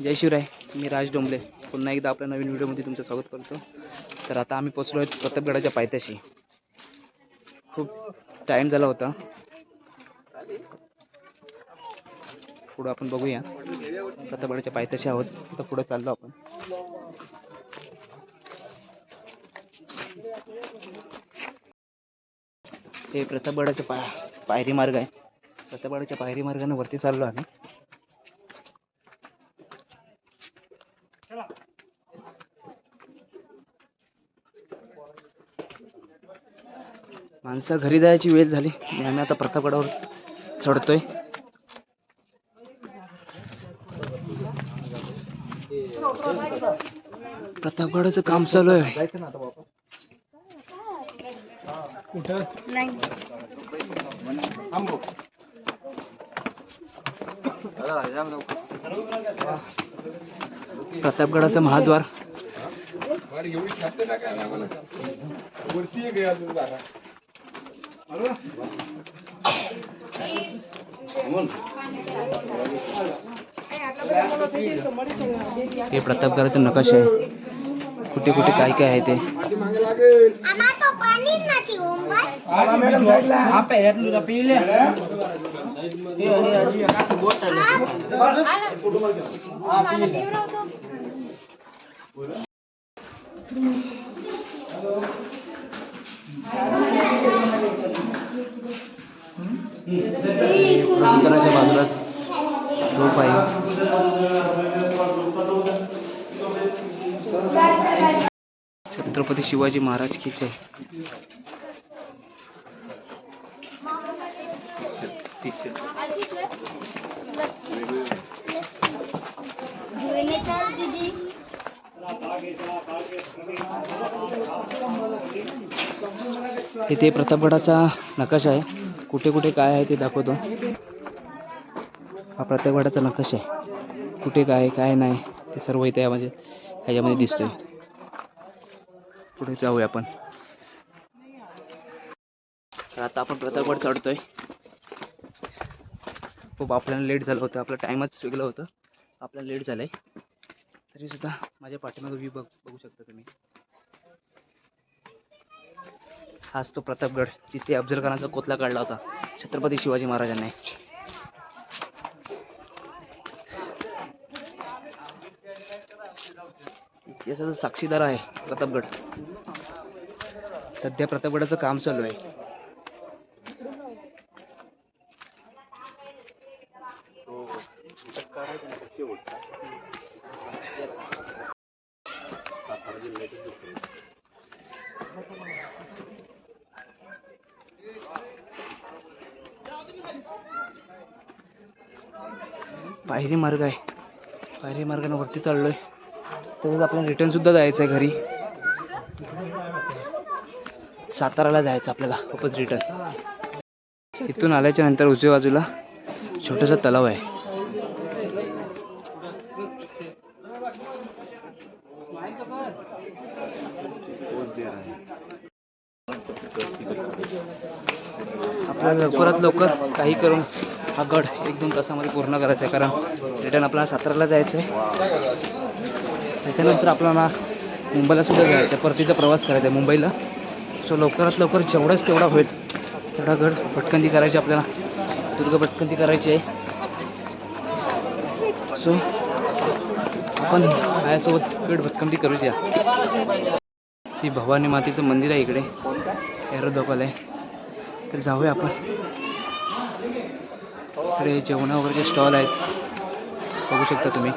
जय शिवराय मी राज डोंबले पुन्हा एकदा आपल्या नवीन व्हिडिओमध्ये तुमचं स्वागत करतो. तर आता आम्ही पोचलो आहे प्रतापगडाच्या पायथ्याशी. खूप टाईम झाला होता. पुढं आपण बघूया. प्रतापगडाच्या पायथ्याशी आहोत. आता पुढं चाललो आपण. हे प्रतापगडाचा पा पायरी मार्ग आहे. प्रतापगडाच्या पायरी मार्गाने वरती चाललो आम्ही. माणसं घरी जायची वेळ झाली. आणि आम्ही आता प्रतापगडावर चढतोय. प्रतापगडाचं काम चालू आहे. प्रतापगडाचं महाद्वार. हे प्रतापगडाचं नकाशा आहे. कुठे कुठे काय काय आहे ते? આમાં अंतराच्या बाजूलाच झोप आहे. छत्रपती शिवाजी महाराज की जय इथे प्रतापगडाचा नकाशा आहे. कुठे कुठे काय आहे ते दाखवतो. हा प्रतापगडाचा नकाश आहे. कुठे काय काय नाही ते सर्व इथे म्हणजे ह्याच्यामध्ये दिसतोय. पुढे जाऊया आपण. तर आता आपण प्रतापगड चढतोय. खूप आपल्याला लेट झालं होतं आपलं टाईमच वेगळं होतं. आपल्याला लेट झालंय. तरी सुद्धा माझ्या पाठीमागे व्ह्यू बघ बघू शकता तुम्ही. हाच तो प्रतापगड. जिथे अफजल खानाचा कोतला काढला होता. छत्रपती शिवाजी महाराजांनी. इतिहासाचा साक्षीदार आहे प्रतापगड. सध्या प्रतापगडाचं काम चालू आहे. पायरी मार्ग आहे. पायरी मार्गाने वरती चाललोय. तसंच आपल्याला रिटर्न सुद्धा जायचं आहे घरी. साताराला जायचं आपल्याला वापस रिटर्न इथून आल्याच्यानंतर उजव्या बाजूला छोटासा तलाव आहे आपल्याला लवकरात लवकर काही करून हा गड एक दोन तासामध्ये पूर्ण करायचा आहे. कारण रिटर्न आपल्याला साताराला जायचं आहे. त्याच्यानंतर आपल्याला मुंबईला सुद्धा जायचं आहे. परतीचा प्रवास करायचा आहे मुंबईला. सो लवकरात लवकर जेवढाच तेवढा होईल तेवढा गड भटकंती करायची आपल्याला. दुर्ग भटकंती करायची आहे. सो आपण माझ्यासोबत गड भटकंती करूया. श्री भवानी मातेचं मंदिर आहे इकडे. एरोधोकल आहे. तर जाऊया आपण. इकडे जेवणा वगैरेचे स्टॉल आहेत बघू शकता तुम्ही.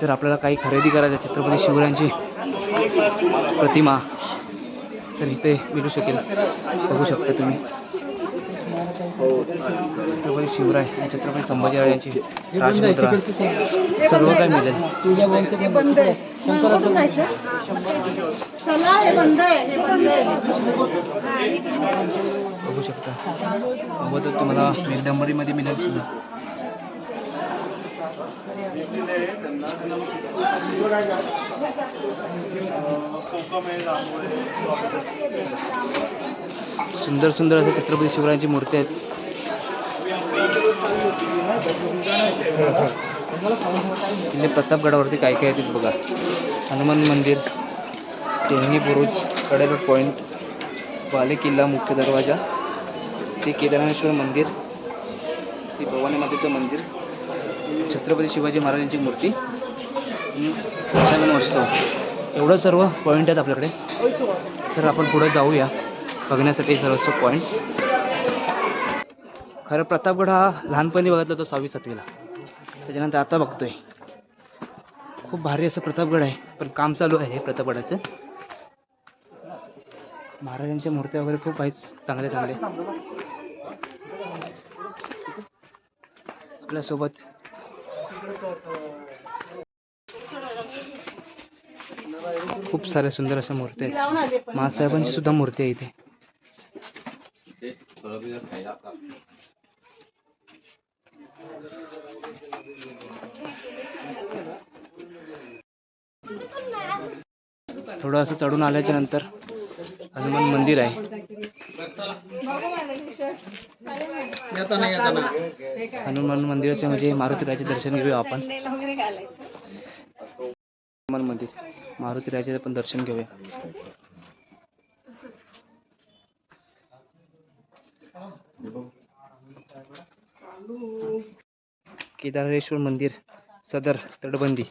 जर आपल्याला काही खरेदी करायचं छत्रपती शिवरायांची प्रतिमा तर इथे मिळू शकेल. बघू शकता तुम्ही. छत्रपती शिवराय आणि छत्रपती संभाजीराजांची राजमुद्रा. सर्व काय मिळेल. शंकराचं बघू शकता. सोबतच तुम्हाला मेघडंबरीमध्ये मिळेल सुद्धा. सुंदर सुंदर असे छत्रपती शिवरायांची मूर्ती आहेत. किल्ले प्रतापगडावरती काय काय आहे ते बघा. हनुमान मंदिर टेहनी बुरुज कडेलोट पॉईंट वाले किल्ला मुख्य दरवाजा श्री केदारनेश्वर मंदिर श्री भवानी मातेचं मंदिर छत्रपती शिवाजी महाराजांची मूर्ती. आणि एवढं सर्व पॉईंट आहेत आपल्याकडे. तर आपण पुढे जाऊया. बघण्यासाठी सर्वस्व पॉईंट खरं प्रतापगड हा लहानपणी बघितला तो सहावी सातवीला. त्याच्यानंतर आता बघतोय. खूप भारी असं प्रतापगड आहे. पण काम चालू आहे प्रतापगडाचं. महाराजांच्या मूर्त्या वगैरे खूप आहेत. चांगले चांगले. आपल्यासोबत. खूप साऱ्या सुंदर अशा मूर्त्या आहेत. महासाहेबांची सुद्धा मूर्ती आहे इथे. थोडं असं चढून आल्याच्यानंतर हनुमान मंदिर आहे. हनुमान मंदिराचे म्हणजे मारुतीराजे दर्शन घेऊया आपण. हनुमान मंदिर मारुतीराजे पण दर्शन घेऊया. केदारेश्वर मंदिर सदर तटबंदी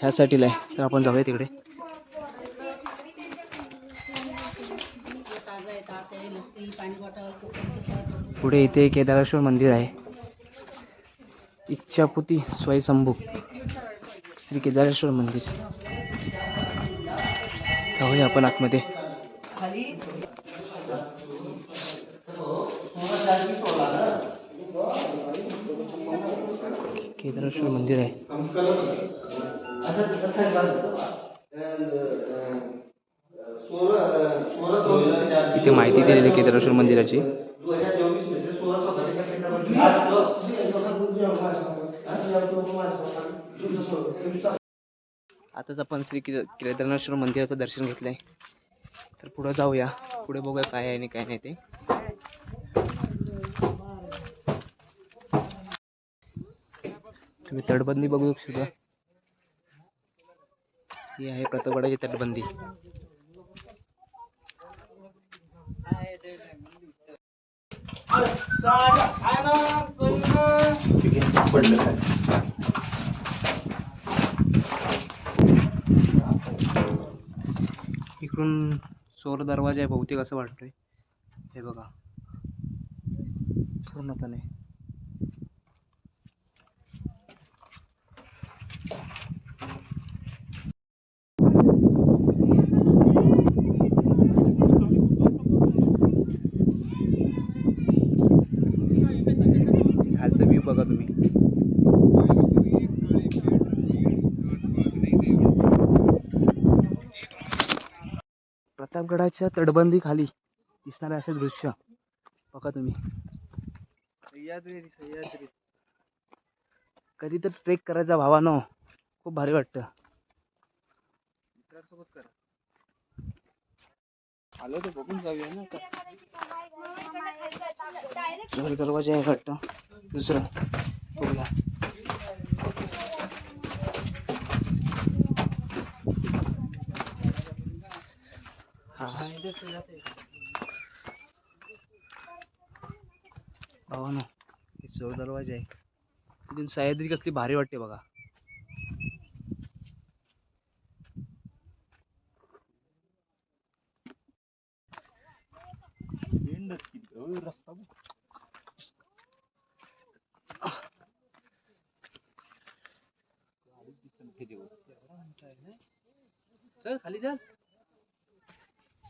ह्यासाठीला आहे. तर आपण जाऊया तिकडे. पुढे इथे केदारेश्वर मंदिर आहे. इच्छापुती स्वयंभू श्री केदारेश्वर मंदिर. जाऊया आपण आतमध्ये. केदारेश्वर मंदिर आहे. इथे माहिती दिलेली केदारेश्वर मंदिराची. आताच आपण श्री के- केदारेश्वर मंदिराचं दर्शन घेतलंय. तर पुढं जाऊया. पुढे बघूया काय आहे आणि काय नाही ते. तुम्ही तटबंदी बघू शकता. ही आहे प्रतापगडाची तटबंदी. इकडून चोर दरवाजा आहे बहुतेक असं वाटतंय. हे बघा. पूर्णपणे खालचं व्ह्यू बघा तुम्ही प्रतापगडाच्या तटबंदी खाली दिसणारे असे दृश्य बघा तुम्ही. सह्याद्री सह्याद्री. कधी तर ट्रेक करायचा भावानो. खूप भारी वाटतं. मित्रांसोबत करा. आलो तर बघून जाऊया ना आता. दरवाजा आहे वाटतं. दुसरं. बघूया. हा ना. हे चोर दरवाजा आहे. तिथून सह्याद्री कसली भारी वाटते बघा. चल खाली चल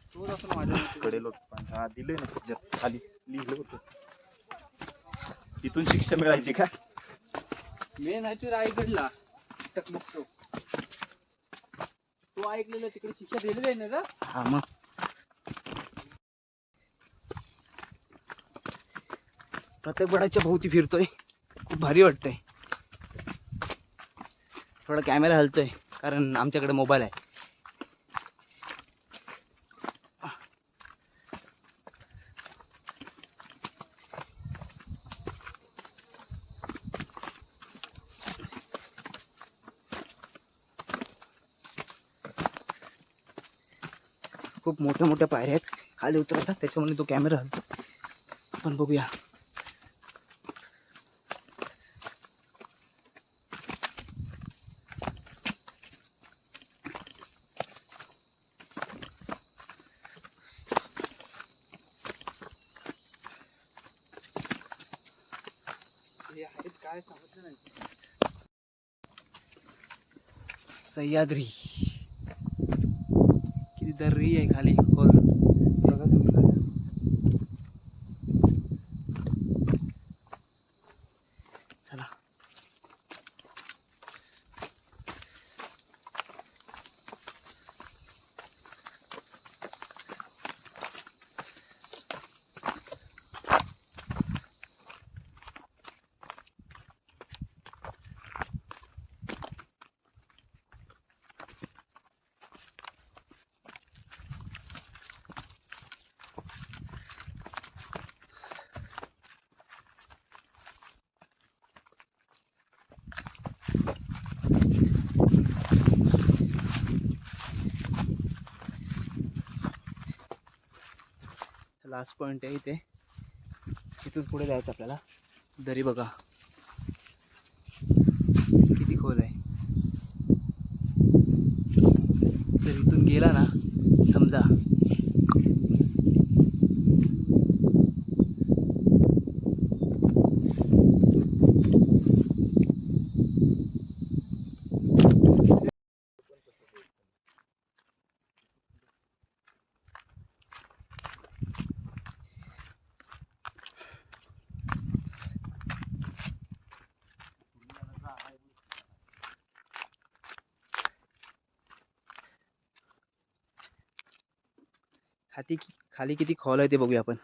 चोर असेल माझ्या मते. कडे लोट हा दिले ना त्याच्यात खाली लिहिलं होतं. तिथून शिक्षा मिळायची का? मेन आहे तो रायगडला. टकमक चौक तो. ऐकलेला तिकडे शिक्षा दिलेली आहे ना का हा मग. प्रतापगडाच्या भोवती फिरतोय. खूप भारी वाटतंय. थोडा कॅमेरा हलतोय कारण आमच्याकडे मोबाईल आहे. मोठ्या मोठ्या पायऱ्या आहेत. खाली उतरतात त्याच्यामुळे तो कॅमेरा हलतो. आपण बघूया. सह्याद्री. किती दर्री आहे खाली खोल बघा तुम्ही काय. चला लास्ट पॉईंट आहे इथे. इथून पुढे जायचं आपल्याला. दरी बघा किती खोल आहे जर इथून गेला ना समजा खाती खाली किती खोल आहे ते बघूया आपण.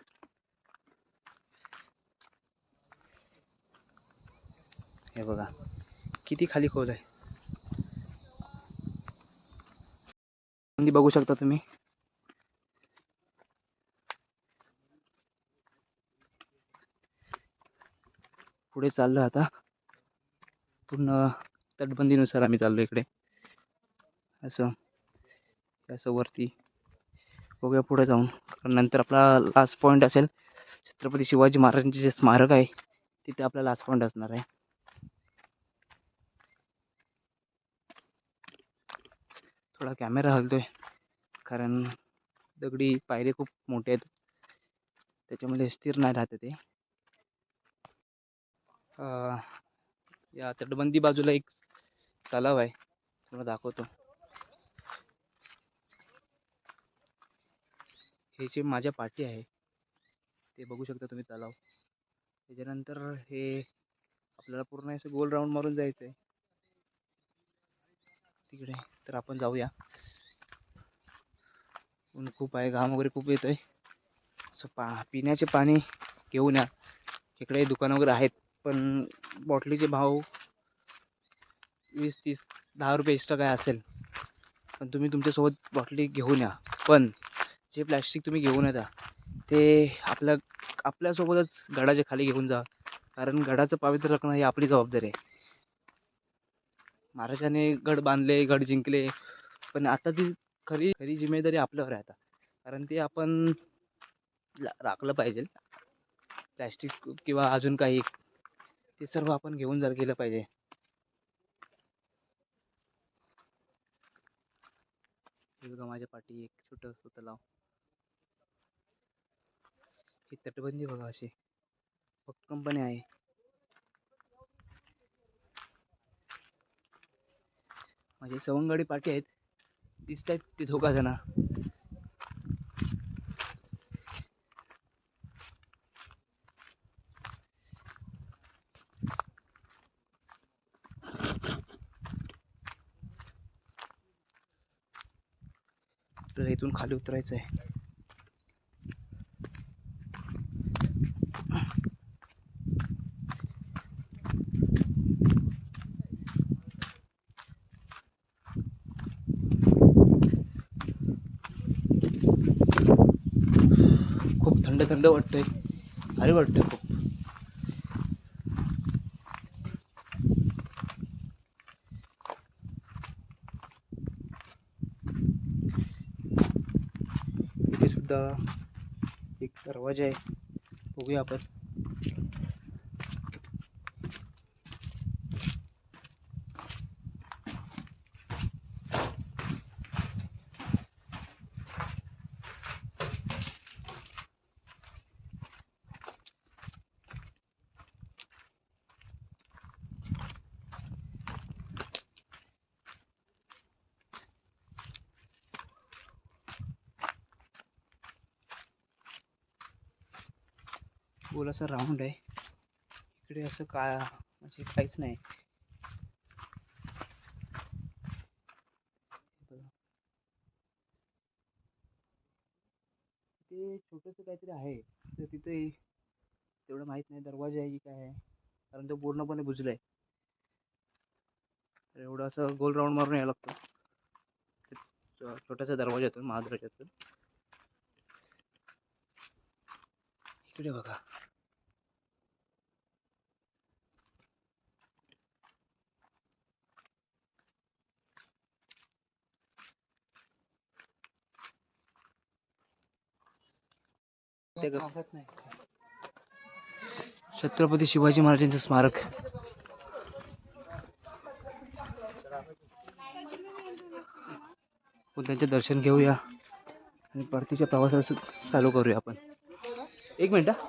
हे बघा किती खाली खोल आहे. बघू शकता तुम्ही. पुढे चाललो आता. पूर्ण तटबंदीनुसार आम्ही चाललो इकडे. असं असं वरती. बघूया पुढे जाऊन. कारण नंतर आपला लास्ट पॉईंट असेल छत्रपती शिवाजी महाराजांचे जे स्मारक आहे तिथे आपला लास्ट पॉईंट असणार आहे. थोडा कॅमेरा हलतोय कारण दगडी पायरे खूप मोठे आहेत. त्याच्यामध्ये स्थिर नाही राहते ते. या तटबंदी बाजूला एक तलाव आहे तुम्हाला दाखवतो. हे जे माझ्या पाठी आहे ते बघू शकता तुम्ही तलाव. त्याच्यानंतर हे आपल्याला पूर्ण असं गोल राऊंड मारून जायचं आहे तिकडे तर आपण जाऊया. ऊन खूप आहे घाम वगैरे खूप येतो आहे सो पा पिण्याचे पाणी घेऊन या. इकडे दुकानं वगैरे आहेत पण बॉटलीचे भाव वीस तीस दहा रुपये एक्स्ट्रा काय असेल. पण तुम्ही तुमच्यासोबत बॉटली घेऊन या. पण जे प्लॅस्टिक तुम्ही घेऊन येता ते आपल्या आपल्यासोबतच गडाच्या खाली घेऊन जा. कारण गडाचं पावित्र्य राखणं ही आपली जबाबदारी आहे. महाराजाने गड बांधले गड जिंकले पण आता ती खरी खरी जिम्मेदारी आपल्यावर आहे आता. कारण ते आपण राखलं पाहिजे. प्लॅस्टिक किंवा अजून काही ते सर्व आपण घेऊन जर गेलं पाहिजे. माझ्या पाठी एक छोटंसं तलाव. ही तटबंदी बघा अशी. भक्कमपणे आहे. माझे सवंगडी पाठी आहेत. दिसत आहेत ते धोका जण तर इथून खाली उतरायचं आहे खूप थंड वाटतंय. भारी वाटतंय खूप. इथे सुद्धा एक दरवाजा आहे. बघूया आपण. गोल असं राऊंड आहे. इकडे असं काय म्हणजे काहीच नाही. ते छोटंसं काहीतरी आहे. तर तिथे तेवढं माहीत नाही दरवाजा आहे की काय आहे. कारण तो पूर्णपणे बुजलाय. तर एवढं असं गोल राऊंड मारून यायला लागतं. ते छोटासा दरवाजातून महादरवाजातून इकडे बघा. छत्रपती शिवाजी महाराजांचं स्मारक. त्यांचे दर्शन घेऊया आणि परतीच्या प्रवासाला चालू करूया आपण. एक मिनिट हा.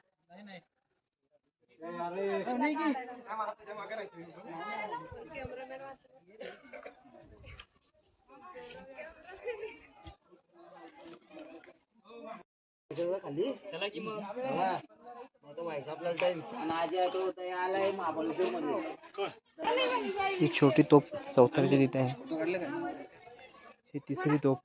ही छोटी तोप चौथाची तिथे आहे ही तिसरी तोप.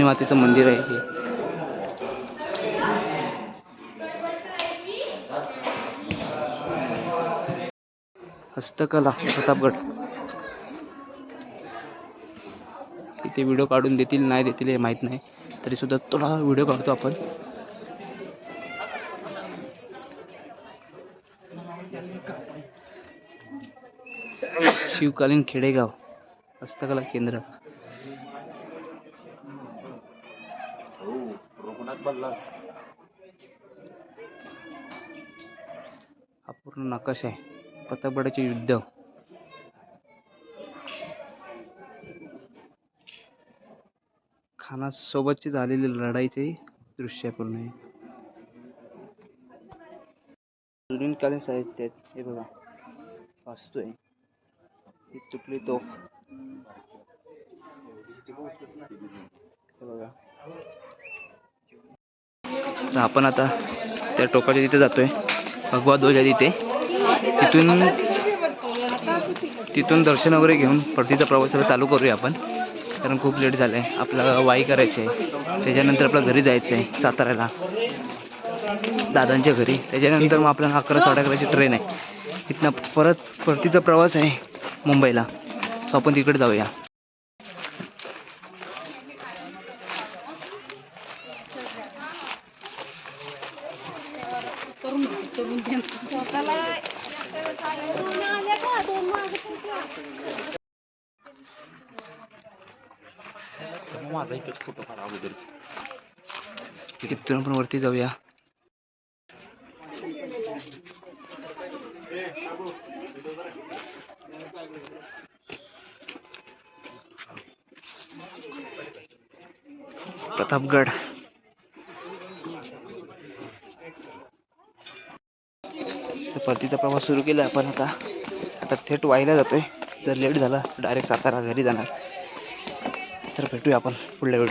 भवानी मातेचं मंदिर आहे हे. हस्तकला प्रतापगड. इथे व्हिडिओ काढून देतील नाही देतील हे माहीत नाही. तरी सुद्धा थोडा व्हिडिओ काढतो आपण. शिवकालीन खेडेगाव हस्तकला केंद्र. रघुनाथ हा पूर्ण नकाश आहे. प्रतापगडाचे युद्ध. खानासोबतची झालेली लढाईचे दृश्य आहे पूर्ण. आहे जुनीकालीन साहित्य आहेत हे बघा वाचतोय. ही तुटली तोफ. हे बघा. तर आपण आता त्या टोकाच्या तिथे जातोय. भगवा ध्वज आहे तिथे. तिथून तिथून दर्शन वगैरे घेऊन परतीचा प्रवास चालू करूया आपण. कारण खूप लेट झालं आहे आपल्याला वाई करायची आहे त्याच्यानंतर आपल्या घरी जायचं आहे साताऱ्याला. दादांच्या घरी. त्याच्यानंतर मग आपल्याला अकरा साडे अकराची ट्रेन आहे. इथनं परत परतीचा प्रवास आहे मुंबईला. सो आपण तिकडे जाऊया. माझा इथेच फोटो काढा अगोदरच. इथून वरती जाऊया. प्रतापगड. परतीचा प्रवास सुरू केला आपण आता आता थेट वाईला जातोय. जर लेट झाला डायरेक्ट सातारा घरी जाणार. तर भेटूया आपण पुढल्या व्हिडिओ